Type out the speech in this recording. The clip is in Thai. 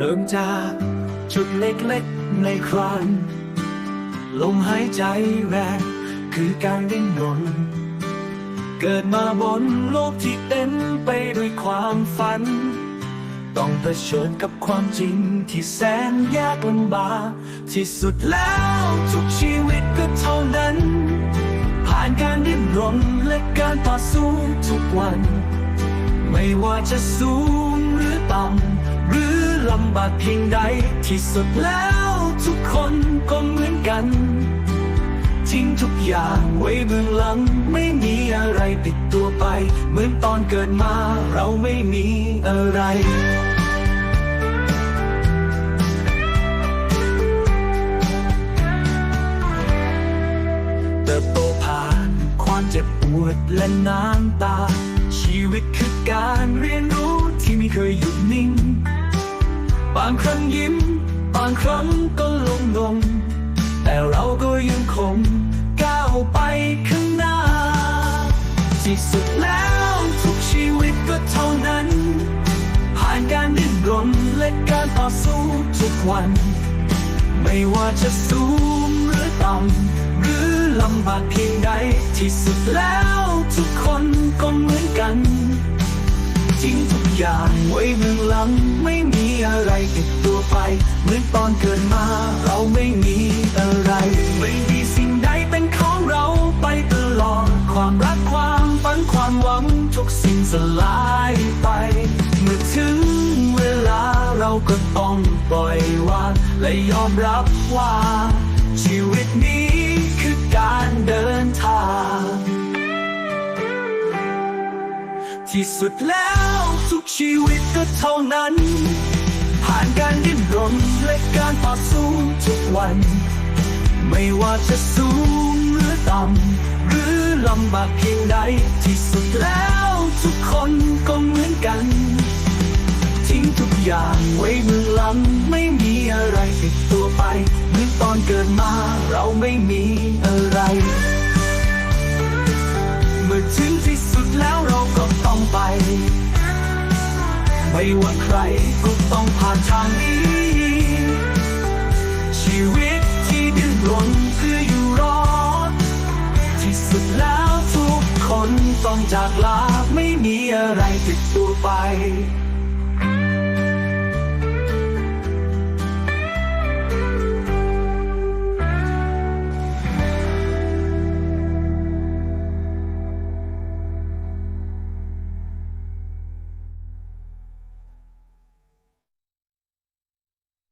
เริ่มจากจุดเล็กๆในครันลมหายใจแรกคือการดิ้นรนเกิดมาบนโลกที่เต็มไปด้วยความฝัน ต้องเผชิญกับความจริงที่แสนยากลำบากที่สุดแล้วทุกชีวิตก็เท่านั้น ผ่านการดิ้นรนและการต่อสู้ทุกวัน ไม่ว่าจะสูงหรือต่ำ ลำบากเพียงใด ที่สุดแล้วทุกคนก็เหมือนกัน ทิ้งทุกอย่างไว้เบื้องหลัง ไม่มีอะไรติดตัวไป เหมือนตอนเกิดมาเราไม่มีอะไรเติบโตผ่านความเจ็บปวดและน้ำตา ชีวิตคือการเรียนรู้ที่ไม่เคยหยุดางครั้งยิ้ม บางครั้งก็ลงลงแต่เราก็ยังคงก้าวไปข้างหน้า ที่สุดแล้วทุกชีวิตก็เท่านั้น ผ่านการดิ้นรนและการต่อสู้ทุกวัน ไม่ว่าจะสูงหรือต่ำหรือลำบากเพียงใด ที่สุดแล้วทุกคนก็เหมือนกันทิ้งทุ อย่างไว้เบื้องหลังไม่มีอะไรติดตัวไป เหมือนตอนเกิดมาเราไม่มีอะไร ไม่มีสิ่งใดเป็นของเราไปตลอด ความรักความฝันความหวังทุกสิ่งสลายไป เมื่อถึงเวลาเราก็ต้องปล่อยวางและยอมรับว่า ชีวิตนี้ ที่สุดแล้วทุกชีวิตก็เท่านั้น ผ่านการดิ้นรนและการต่อสู้ทุกวัน ไม่ว่าจะสูงหรือต่ำหรือลำบากเพียงใดที่สุดแล้วทุกคนก็เหมือนกัน ทิ้งทุกอย่างไว้เบื้องหลังไม่มีอะไรติดตัวไปเหมือนตอนเกิดมาเราไม่มี ว่าใครก็ต้องผ่านทางนี้ ชีวิตที่ดิ้นรนเพื่ออยู่รอด ที่สุดแล้วทุกคนต้องจากลาไม่มีอะไรติดตัวไป